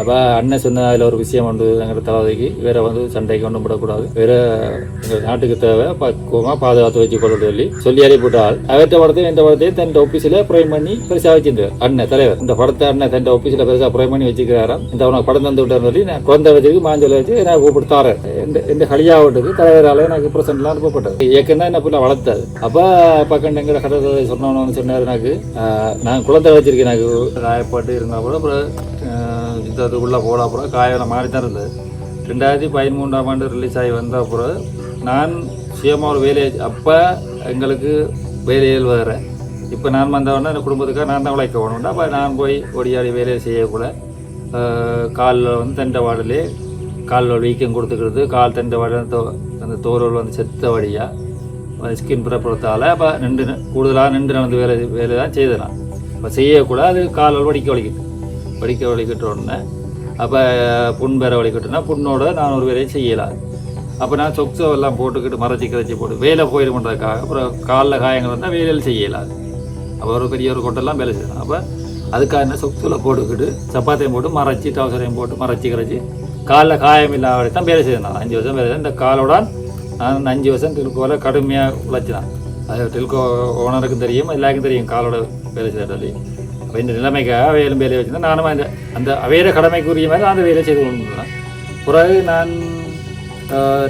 அப்போ அண்ணன் சொன்ன அதில் ஒரு விஷயம் வந்து எங்கள் தளபதிக்கு. வேற வந்து சண்டைக்கு ஒன்றும் விடக்கூடாது வேற எங்கள் நாட்டுக்கு தேவை பக்குவமாக பாதுகாத்து வச்சு கொண்டு சொல்லி சொல்லி அனுப்பிவிட்டால் அவற்ற படத்தையும் இந்த படத்தையும் தன் ஆஃபீஸில் ப்ரைம் பண்ணி பெருசாக வச்சிருந்தார் அண்ணன் தலைவர் இந்த படத்தை அண்ணன் தன் ஆஃபீஸில் பெருசாக ப்ரைம் பண்ணி வச்சுக்கிறாராம் இந்த உனக்கு படம் தந்து விட்டார் சொல்லி நான் குழந்தை வச்சுக்கு மாஞ்சொல்ல வச்சு நான் கூப்பிடுத்தாரு எந்த இந்த கலியாவட்டுக்கு தலைவரால் எனக்கு ப்ரெசென்ட்லாம் அனுப்பப்பட்டது. இயக்கம் தான் என்ன பிள்ளை வளர்த்தாது. அப்போ பக்கம் எங்கிற கடற்கரை சொன்னவனு சொன்னார் எனக்கு. நான் குழந்தை வச்சிருக்கேன் எனக்கு. ராயப்பாட்டு இருந்தால் கூட அப்புறம் ஆஹ், அதுக்குள்ளே போட அப்புறம் காயம் மாறி தான் இருந்தது. ரெண்டாயிரத்தி பதிமூன்றாம் ஆண்டு ரிலீஸ் ஆகி வந்த அப்புறம் நான் சுயமாக ஒரு வேலையை அப்போ எங்களுக்கு வேலையில் வேறு இப்போ நான் வந்தவொடனே என் குடும்பத்துக்காக நான் தான் உழைக்க வேணும்னா அப்போ நான் போய் ஓடியாடி வேலையை செய்யக்கூட காலில் வந்து தண்டவாடிலே காலில் வீக்கம் கொடுத்துக்கிறது கால் தண்டை தோ- அந்த தோரோல் வந்து செத்த வழியாக ஸ்கின் பிறப்புறத்தால் அப்போ நின்று கூடுதலாக நின்று நடந்து வேலை வேலை தான் செய்தேன் நான். இப்போ செய்யக்கூட அது காலால் வடிக்க வலிக்குது. படிக்க வலிக்கிட்ட உடனே அப்போ புண் வேற வலிக்கிட்டுனா புண்ணோட நான் ஒரு வேலையை செய்யலாம் அப்போ நான் சொக்ஸோ எல்லாம் போட்டுக்கிட்டு மறைச்சி கரைச்சி போட்டு வேலை போயிடுமன்றதுக்காக அப்புறம் காலில் காயங்கள் வந்தால் வேலையில் செய்யலாம் அப்போ ஒரு பெரிய ஒரு கொட்டெல்லாம் வேலை செய்யலாம் அப்போ அதுக்காக என்ன சொக்ஸில் போட்டுக்கிட்டு சப்பாத்தியும் போட்டு மறைச்சி டவுசரையும் போட்டு மறைச்சி கரைச்சி காலில் காயம் இல்லாத தான் வேலை செய்யணும் அஞ்சு வருஷம் வேலை இந்த காலோட நான் அஞ்சு வருஷம் டெல்கோவில் கடுமையாக உழைச்சினான் அது டெல்கோ ஓனருக்கும் தெரியும் எல்லாருக்கும் தெரியும் காலோட வேலை செய்கிறது அப்போ இந்த நிலைமைக்காக அவையிலும் வேலையை வச்சுருந்தேன் நானும் அந்த அந்த அவையிற கடமைக்குரிய மாதிரி அந்த வேலையை செய்து கொண்டிருந்தேன் பிறகு நான்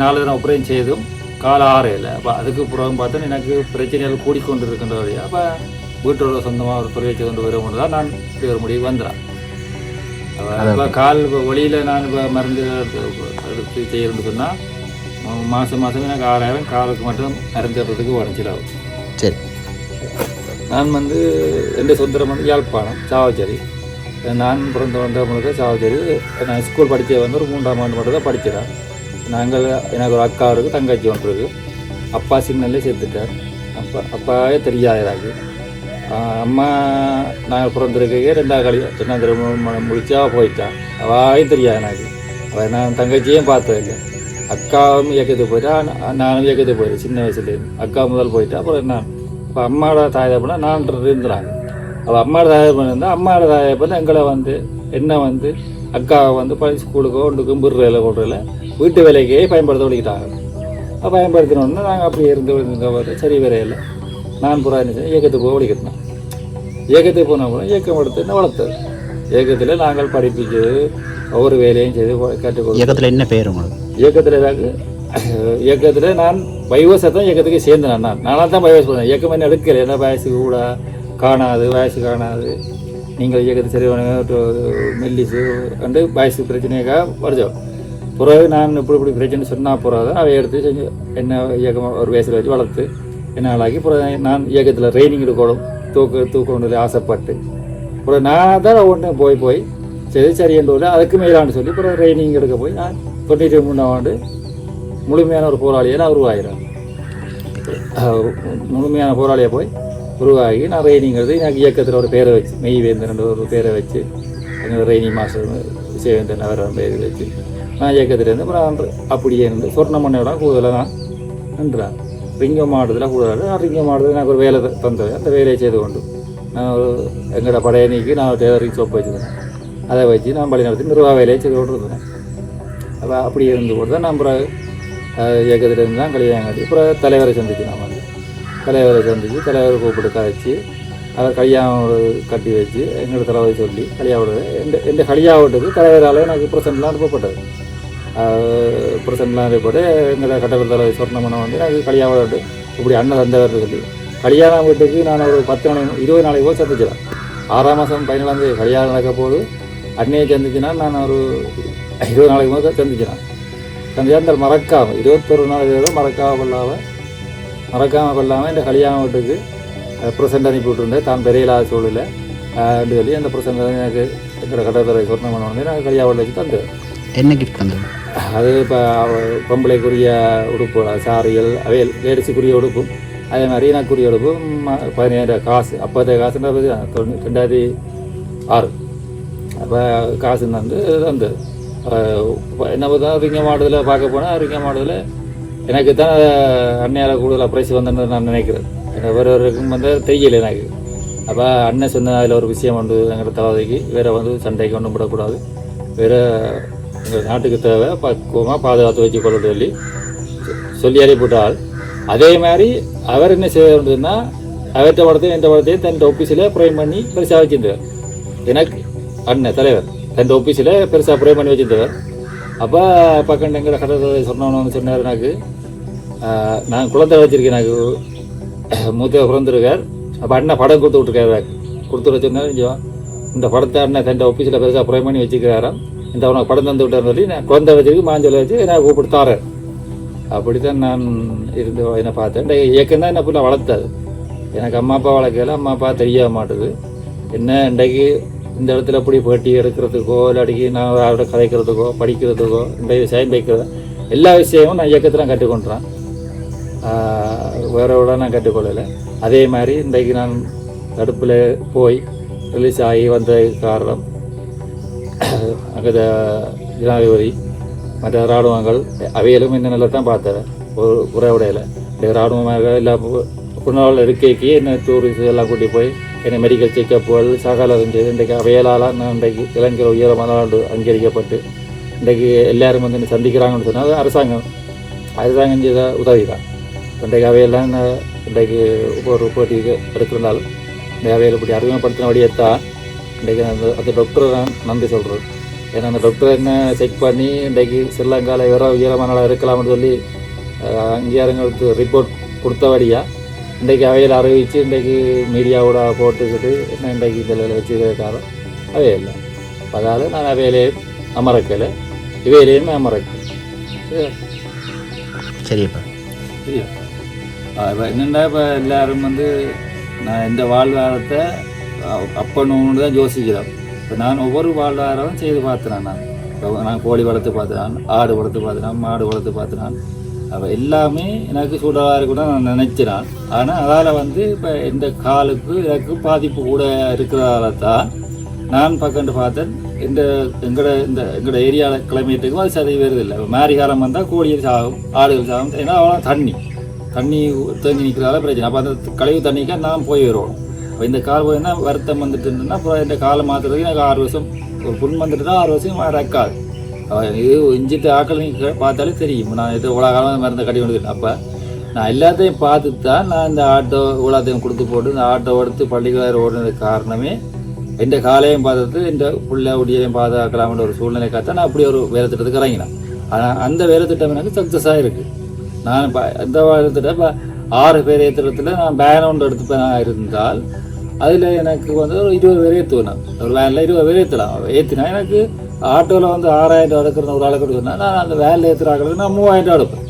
நாலு தினம் ஆப்ரேஷன் செய்தும் கால ஆறையில் அப்போ அதுக்கு பிறகு பார்த்தா எனக்கு பிரச்சனைகள் கூடிக்கொண்டு இருக்கின்ற வழியாக அப்போ வீட்டோட சொந்தமாக ஒரு தொழிலை செய்து கொண்டு வரும்போது தான் நான் இப்படி ஒரு முடிவு வந்துடுறேன் இப்போ. கால் வழியில் நான் இப்போ மருந்து எடுத்து செய்யணும்னு சொன்னால் மாதம் மாதம் எனக்கு ஆறாயிரம் காலுக்கு மட்டும் மருந்து எடுறதுக்கு உடச்சிடாகும் சரி நான் வந்து எந்த சொந்தம் வந்து யாழ்ப்பாணம் சாவச்சேரி நான் பிறந்து வந்த முழுக்க சாவச்சேரி நான் ஸ்கூல் படித்தது வந்து ஒரு மூன்றாம் ஆண்டு மட்டும் தான் படிக்கிறேன் நாங்கள் எனக்கு ஒரு அக்கா இருக்குது தங்கச்சி ஒன்று இருக்குது. அப்பா சின்னலே சேர்த்துட்டார். அப்பா அப்பாவே தெரியாது எனக்கு அம்மா நாங்கள் பிறந்திருக்கே ரெண்டாவது கழி ரெண்டாம் திருமணம் முடிச்சா போயிட்டான் அவாயும் தெரியாது எனக்கு அவள் நான் தங்கச்சியும் பார்த்ததில்லை. அக்காவும் இயக்கத்துக்கு போயிட்டா நானும் இயக்கத்துக்கு போயிட்டேன் சின்ன வயசுலேருந்து அக்கா முதல் போயிட்டா அப்புறம் நான். இப்போ அம்மாவோட தாயப்பனா நான் இருந்தாங்க அவள் அம்மாவோட தாயப்பன் இருந்தால் அம்மாவோட தாயப்பன் எங்களை வந்து என்ன வந்து அக்காவை வந்து பழைய ஸ்கூலுக்கோ ஒன்று கும்பிடுறதில்ல கொண்டுல வீட்டு வேலைக்கே பயன்படுத்த வலிக்கிட்டாங்க அப்போ பயன்படுத்தினோடனே நாங்கள் அப்படியே இருந்து போது சரி வரையில நான் புறா என்ன செய்தேன், இயக்கத்துக்கு போக வலிக்கிட்டேன் இயக்கத்துக்கு போன அப்புறம் இயக்கம் எடுத்து என்ன வளர்த்தது? இயக்கத்தில் நாங்கள் படிப்பிச்சது ஒவ்வொரு வேலையும் செய்து கற்றுக் கொடுத்தோம். இயக்கத்தில் என்ன பேர் உங்களுக்கு? இயக்கத்தில் எனக்கு இயக்கத்தில் நான் பைவசை தான் இயக்கத்துக்கு சேர்ந்தேன் நான். நானாக தான் பைவஸ் பண்ணேன். இயக்கம் என்ன எடுக்கல. என்ன வயசு கூட காணாது வயசு காணாது. நீங்கள் இயக்கத்தை சரி மெல்லிசு வந்து வயசு பிரச்சனைக்காக படித்தோம் பிறகு நான் இப்படி இப்படி பிரச்சனை சொன்னால் பிறகு அவை எடுத்து செஞ்சு என்ன இயக்கம் ஒரு வயசில் வச்சு வளர்த்து என்ன ஆளாக்கி பிறகு நான் இயக்கத்தில் ட்ரைனிங் எடுக்கணும். தூக்க தூக்கணும்னு ஆசைப்பட்டு. அப்புறம் நான் தான் ஒன்று போய் போய் சரி சரி என்று அதுக்கு மேலான்னு சொல்லி அப்புறம் ட்ரைனிங் எடுக்க போய் நான் தொண்ணூற்றி மூணாம் ஆண்டு முழுமையான ஒரு போராளியை நான் உருவாகிறேன் முழுமையான போராளியை போய் உருவாகி நான் ரெய்னிங்கிறது எனக்கு இயக்கத்தில் ஒரு பேரை வச்சு மெய்வேந்தன் ஒரு பேரை வச்சு எங்கள் ரெய்னி மாஸ்டர் விஜயவேந்தன் அவர் பேர் வச்சு நான் இயக்கத்திலேருந்து அப்புறம் அப்படியே இருந்து சொர்ணமண்ணையோட கூடுதலாக நான் நின்றேன் ரிங்கம் மாவட்டத்தில் கூடுதலாக நான் ரிங்கம் மாடுதல் எனக்கு ஒரு வேலை தந்தது. அந்த வேலையை செய்து கொண்டு நான் ஒரு எங்களோட படையணிக்கு நான் ஒரு டெய்லரிங் ஷாப் வச்சுருந்தேன். அதை வச்சு நான் பழி நடத்தி நிர்வாக வேலையை செய்து கொண்டு இருந்தேன் அப்போ அப்படி இருந்து கூட தான் நான் பிறகு இயக்கத்திலிருந்து தான் கல்யாணம் கட்டி அப்புறம் தலைவரை சந்திச்சு நான் வந்து தலைவரை சந்தித்து தலைவரை கூப்பிட்டு கதைச்சு அவர் கல்யாணம் கட்டி வச்சு எங்களோட தலைவரை சொல்லி கல்யாணம் எந்த எந்த கல்யாணத்துக்கு தலைவரால் எனக்கு ப்ரெசென்ட்லாம் அனுப்பப்பட்டது. ப்ரெசென்ட்லாம் அனுப்பப்பட்டு எங்களோட கட்டப்பட்ட தலைவர் சொன்னமனம் வந்து எனக்கு கல்யாணம் இப்படி அண்ணன் தந்தவர் சொல்லி கல்யாணம் வீட்டுக்கு நான் ஒரு பத்து மணி இருபது நாளைக்கு போய் சந்திச்சிடேன் ஆறாம் மாதம் பதினேழாம் தேதி கல்யாணம் நடக்க போது அன்னையை சந்திச்சுனா நான் ஒரு இருபது நாளைக்கு போது சந்திச்சினேன் சந்திச்சா அந்த மறக்காம இருபத்தொரு நாள் ஏதோ மறக்காம கொள்ளாமல் மறக்காம கொள்ளாமல் இந்த கல்யாண வீட்டுக்கு ப்ரெசென்ட் அனுப்பி விட்டுருந்தேன். தான் பெரியலாத சூழலில் அப்படின்னு சொல்லி அந்த ப்ரெசென்ட் எனக்கு எங்களோட கடற்கரை சொர்ணம் வந்து நான் கல்யாண வீட்டில் வச்சு தந்தேன் என்ன கிஃப்ட் வந்தது அது இப்போ பொம்பளைக்குரிய உடுப்பு சாரிகள் அவையல் லேடிஸுக்குரிய உடுப்பும் அதே மாதிரி எனக்குரிய உடுப்பும் பதினேழாயிரம் காசு. அப்போதைய காசுன்றது தொண்ணூ- ரெண்டாயிரத்தி ஆறு. அப்போ காசு வந்து வந்து என்ன தான் ரிங்க மாடுதலில் பார்க்க போனால் ரிங்க மாடுதலில் எனக்கு தான் அன்னையால் கூடுதலாக ப்ரைஸ் வந்தேன்னு நான் நினைக்கிறேன். எனக்கு வேறு ஒருக்கும் வந்து தெரியல எனக்கு. அப்போ அண்ணன் சொன்ன அதில் ஒரு விஷயம் வந்து எங்களோட தவாதைக்கு வேறு வந்து சண்டைக்கு ஒன்றும் விடக்கூடாது வேறு எங்கள் நாட்டுக்கு தேவை பக்குவமாக பாதுகாத்து வச்சு கொள்ள சொல்லி சொல்லி அனுப்பிவிட்டால் அதே மாதிரி அவர் என்ன செய்யணும்னா அவர்கிட்ட படத்தையும் எந்த படத்தையும் தன் ஆஃபீஸில் ப்ரைம் பண்ணி பரிசாக வச்சிருந்தார். எனக்கு அண்ணன் தலைவர். தன் ஆஃபீஸில் பெருசாக ப்ரேம் பண்ணி வச்சுருந்தவர் அப்போ பக்கம் எங்கள் கடற்கரை சொன்னவனு சொன்னார் எனக்கு. நான் குழந்தை வச்சிருக்கேன் எனக்கு. மூத்த பிறந்திருக்கார். அப்போ அண்ணன் படம் கொடுத்து விட்ருக்காரு எனக்கு. கொடுத்து விட சொன்னார் இந்த படத்தை அண்ணன் தன் ஆஃபீஸில் பெருசாக ப்ரேம் பண்ணி வச்சுக்கிறாராம் இந்த அவனுக்கு படம் தந்து விட்டார்னு சொல்லி நான் குழந்தை வச்சிருக்கு மாஞ்சொல்ல வச்சு நான் கூப்பிட்டு தாரேன். அப்படித்தான் நான் இருந்து என்ன பார்த்தேன். இயக்கம் தான் என்ன ஃபுல்லாக வளர்த்தாது. எனக்கு அம்மா அப்பா வளர்க்கல. அம்மா அப்பா தெரிய மாட்டுது. என்ன இன்றைக்கு இந்த இடத்துல அப்படி போட்டி எடுக்கிறதுக்கோ இல்லாட்டிக்கு நான் அவரோட கதைக்கிறதுக்கோ படிக்கிறதுக்கோ இந்த விஷயம் வைக்கிறது எல்லா விஷயமும் நான் இயக்கத்தில் கற்றுக்கொண்டுறேன் வேற விட நான் கற்றுக்கொள்ளலை. அதே மாதிரி இன்றைக்கு நான் தடுப்பில் போய் ரிலீஸ் ஆகி வந்த காரணம் அங்கே ஜனாதிபதி மற்ற ராணுவங்கள் அவையிலும் இந்த நிலை தான் பார்த்தேன். ஒரு உறவுடையில் இந்த ராணுவமாக எல்லா புண்ணாவில் இருக்கைக்கு என்ன டூரிஸ்ட் எல்லாம் கூட்டி போய் என்னை மெடிக்கல் செக்கப்புகள் சகல இருந்தது இன்றைக்கு அவையலால் நான் இன்றைக்கு இளைஞர் உயரமான அங்கீகரிக்கப்பட்டு இன்றைக்கு எல்லாரும் வந்து என்னை சந்திக்கிறாங்கன்னு சொன்னால் அது அரசாங்கம். அரசாங்கம் செய்த உதவி தான் இன்றைக்கு அவையெல்லாம் இன்றைக்கு ஒரு போட்டிக்கு எடுத்திருந்தாலும் இந்த அவையில் இப்படி அறிமுகப்படுத்தினபடியே தான் இன்றைக்கு அந்த அந்த டாக்டரை நான் நன்றி சொல்கிறேன் ஏன்னா அந்த டாக்டர் என்ன செக் பண்ணி இன்றைக்கு ஸ்ரீலங்காவில் வேறு உயரமான இருக்கலாம்னு சொல்லி அங்கீகாரங்களுக்கு ரிப்போர்ட் கொடுத்தபடியா இன்றைக்கு அவையில் அறிவித்து இன்றைக்கு மீடியாவோட போட்டுக்கிட்டு என்ன இன்றைக்கு இதில் வச்சுருக்காரோ அவே இல்லை அதாவது நான் அவையிலே அமரக்கலை. இவையிலேயும் அமரக்கலை. சரியப்பா. சரியா? இப்போ என்னென்னா இப்போ எல்லாரும் வந்து நான் இந்த வாழ்வாரத்தை அப்பணுன்னு தான் யோசிக்கிறோம். இப்போ நான் ஒவ்வொரு வாழ்வாரம் செய்து பார்த்தேன் நான். இப்போ நான் கோழி வளர்த்து பார்த்துனான் ஆடு வளர்த்து பார்த்துனான் மாடு வளர்த்து பார்த்துனான் அப்போ எல்லாமே எனக்கு சூடாக இருக்கணும் நான் நினைச்சினான் ஆனால் அதால் வந்து இப்போ இந்த காலுக்கு எனக்கு பாதிப்பு கூட இருக்கிறதால தான் நான் பக்கண்டு பார்த்தேன். இந்த எங்களோட இந்த எங்களோட ஏரியாவில் கிளைமேட்டுக்கும் அது சரி வருது இல்லை மாரி காலம் வந்தால் கோழிகள் சாகும் ஆடுகள் சாகும் ஏன்னா அவ்வளோ தண்ணி. தண்ணி தேங்கி நிற்கிறதால பிரச்சனை. அப்போ அந்த கழிவு தண்ணிக்காக நான் போய் வருவோம். அப்போ இந்த கால் போயிருந்தால் வருத்தம் வந்துட்டு இருந்ததுன்னா அப்புறம் இந்த காலை மாற்றுறதுக்கு எனக்கு ஆறு வருஷம். ஒரு புண் தான் ஆறு வருஷம் ரக்காது இது இஞ்சிட்டு ஆக்கள் பார்த்தாலே தெரியும் நான் இது இவ்வளோ காலம் மருந்தை கட்டி வந்துட்டேன் அப்போ நான் எல்லாத்தையும் பார்த்து தான் நான் இந்த ஆட்டோ இவ்வளோத்தையும் கொடுத்து போட்டு இந்த ஆட்டோ எடுத்து பள்ளிக்கூட ஓடுனதுக்கு காரணமே எந்த காலையும் பார்த்துட்டு எந்த பிள்ளை உடையையும் பாதுகாக்கலாம்னு ஒரு சூழ்நிலை காத்தா நான் அப்படி ஒரு வேலை திட்டத்துக்கு இறங்கினேன் ஆனால் அந்த வேலை திட்டம் எனக்கு சக்ஸஸ் ஆகிருக்கு நான் இப்போ இந்த வேலை திட்டம் இப்போ ஆறு பேர் ஏற்றுறதுல நான் பேன் ஒன்று எடுத்துப்பேன் இருந்தால் அதில் எனக்கு வந்து ஒரு இருபது பேர் ஏற்றுவேன் ஒரு வேனில் இருபது பேர் ஏற்றலாம் ஏற்றினா எனக்கு ஆட்டோவில் வந்து ஆறாயிரம் ரூபா எடுக்கிற ஒரு ஆளுக்கு எடுக்கணும்னா நான் அந்த வேனில் ஏற்றுற ஆளுக்கு நான் மூவாயிரம் ரூபா எடுப்பேன்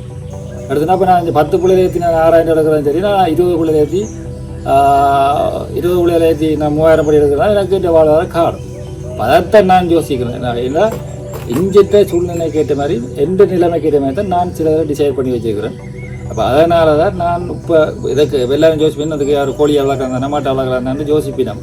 எடுத்துனா இப்போ நான் இந்த பத்து பிள்ளைகள் ஏற்றி நான் ஆறாயிரம் ரூபா எடுக்கிறேன்னு சரி நான் இருபது பிள்ளைகள் ஏற்றி இருபது பிள்ளைகள் ஏற்றி நான் மூவாயிரம் படி எடுக்கிறேன் எனக்கு இந்த வாழ்வாதாரம் காடும் அதைத்தான் நான் யோசிக்கிறேன். நான் ஏன்னா இஞ்சிட்ட சூழ்நிலைக்கு ஏற்ற மாதிரி எந்த நிலைமைக்கு ஏற்ற மாதிரி தான் நான் சில டிசைட் பண்ணி வச்சுருக்கிறேன். அப்போ அதனால தான் நான் இப்போ இதுக்கு எல்லாரும் ஜோசிப்பேன் அதுக்கு யார் கோழி வளர்க்குறாங்க மாட்டை வளர்க்குறாங்கன்னு யோசிப்பினோம்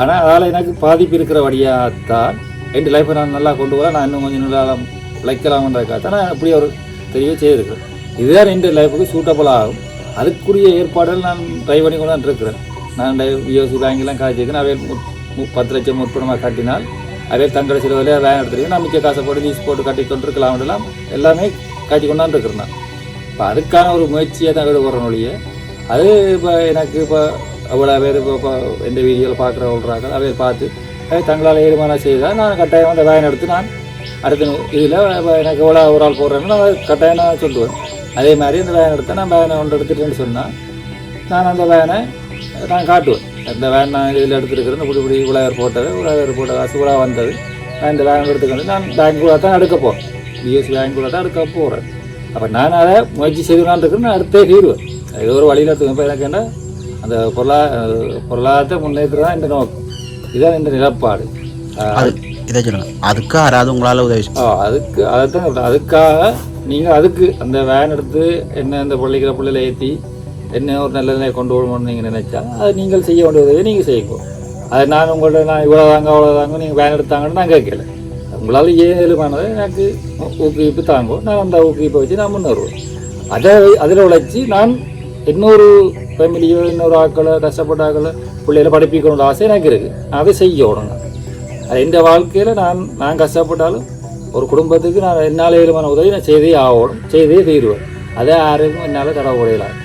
ஆனால் அதால் எனக்கு பாதிப்பு இருக்கிற வழியாகத்தான் என் லைஃப்பை நான் நல்லா கொண்டு வர நான் இன்னும் கொஞ்சம் நல்லா உழைக்கலாம்ன்றதுக்காக தான் நான் இப்படி ஒரு தெரிய செய்திருக்கிறேன் இதுதான் என் லைஃபுக்கு சூட்டபுள் ஆகும். அதுக்குரிய ஏற்பாடுகள் நான் ட்ரை பண்ணி கொண்டு தான் இருக்கிறேன். நான் பிஓசி பேங்க்லாம் காய்ச்சிருக்கேன் அவை மு- பத்து லட்சம் முற்பணமாக கட்டினால் அதே தங்கடை சில வேலையாக வேன் எடுத்துருக்கேன். நான் மிச்ச காசை போட்டு லீஸ் போட்டு கட்டி கொண்டிருக்கலாம் எல்லாமே காய்ச்சி கொண்டாந்து இருக்கிறேன் நான். இப்போ அதுக்கான ஒரு முயற்சியை தான் ஈடுபடுறேன் ஒழிய அது இப்போ எனக்கு இப்போ அவ்வளோ பேர் இப்போ இப்போ எந்த வீடியோவில் பார்க்குற விட்றாங்க அவை பார்த்து தங்களால் ஏறுமானம் செய்தால் நான் கட்டாயம் அந்த வேன் எடுத்து நான் அடுத்த இதில் இப்போ எனக்கு எவ்வளோ ஒரு ஆள் போடுறேன்னு நான் கட்டாயம் நான் சொல்லுவேன். அதே மாதிரி அந்த வேன் எடுத்து நான் வேனை ஒன்று எடுத்துட்டேன்னு சொன்னால் நான் அந்த வேனை நான் காட்டுவேன். அந்த வேன் நான் இதில் எடுத்துருக்கிறேன் இப்படி இப்படி இவ்வளோ போட்டது இவ்வளோ போட்ட காசு இவ்வளோ வந்தது. நான் இந்த வேன் எடுத்துக்கொண்டு நான் பேங்க் தான் எடுக்க போகிறேன் பிஎஸ்சி பேங்க் தான் எடுக்க போகிறேன் அப்போ நான் அதை முயற்சி செய்துனான் இருக்கிறேன் நான் அடுத்தே தீருவேன். ஏதோ ஒரு வழியில் எடுத்துக்கணும் இப்போ எனக்கு என்ன அந்த பொருளா பொருளாதாரத்தை முன்னேற்றம் தான் இந்த நோக்கம். இதுதான் இந்த நிலப்பாடு. அது இதை சொல்லுங்க. அதுக்கு யாராவது உங்களால் உதவி அதுக்கு சொல்றேன். அதுக்காக நீங்கள் அதுக்கு அந்த வேன் எடுத்து என்ன இந்த பள்ளிக்கிற பிள்ளையில ஏற்றி என்ன ஒரு நல்ல நிலையை கொண்டு வரணும்னு நீங்கள் நினைச்சா அது நீங்கள் செய்ய வேண்டிய உதவியை நீங்கள் செய்யுங்க அது நான் உங்கள்ட்ட நான் இவ்வளோ தாங்க அவ்வளோ தாங்க நீங்கள் வேன் எடுத்தாங்கன்னு நான் கேட்கல. உங்களால் ஏழுமானதை எனக்கு ஊக்குவிப்பு தாங்கோ. நான் அந்த ஊக்குவிப்பை வச்சு நான் முன்னேறுவேன் அதை அதில் உழைச்சி நான் இன்னொரு ஃபேமிலியோ இன்னொரு ஆக்களோ கஷ்டப்பட்ட ஆக்களோ பிள்ளைகளை படிப்பிக்கணும்னு ஆசை எனக்கு இருக்குது அதை செய்யணும் நான் அது எந்த வாழ்க்கையில் நான் நான் கஷ்டப்பட்டாலும் ஒரு குடும்பத்துக்கு நான் என்னால் ஏழுமான உதவி நான் செய்தே ஆகணும். செய்தே தீருவேன். அதை யாருக்கும் என்னால் தட உடையலாம்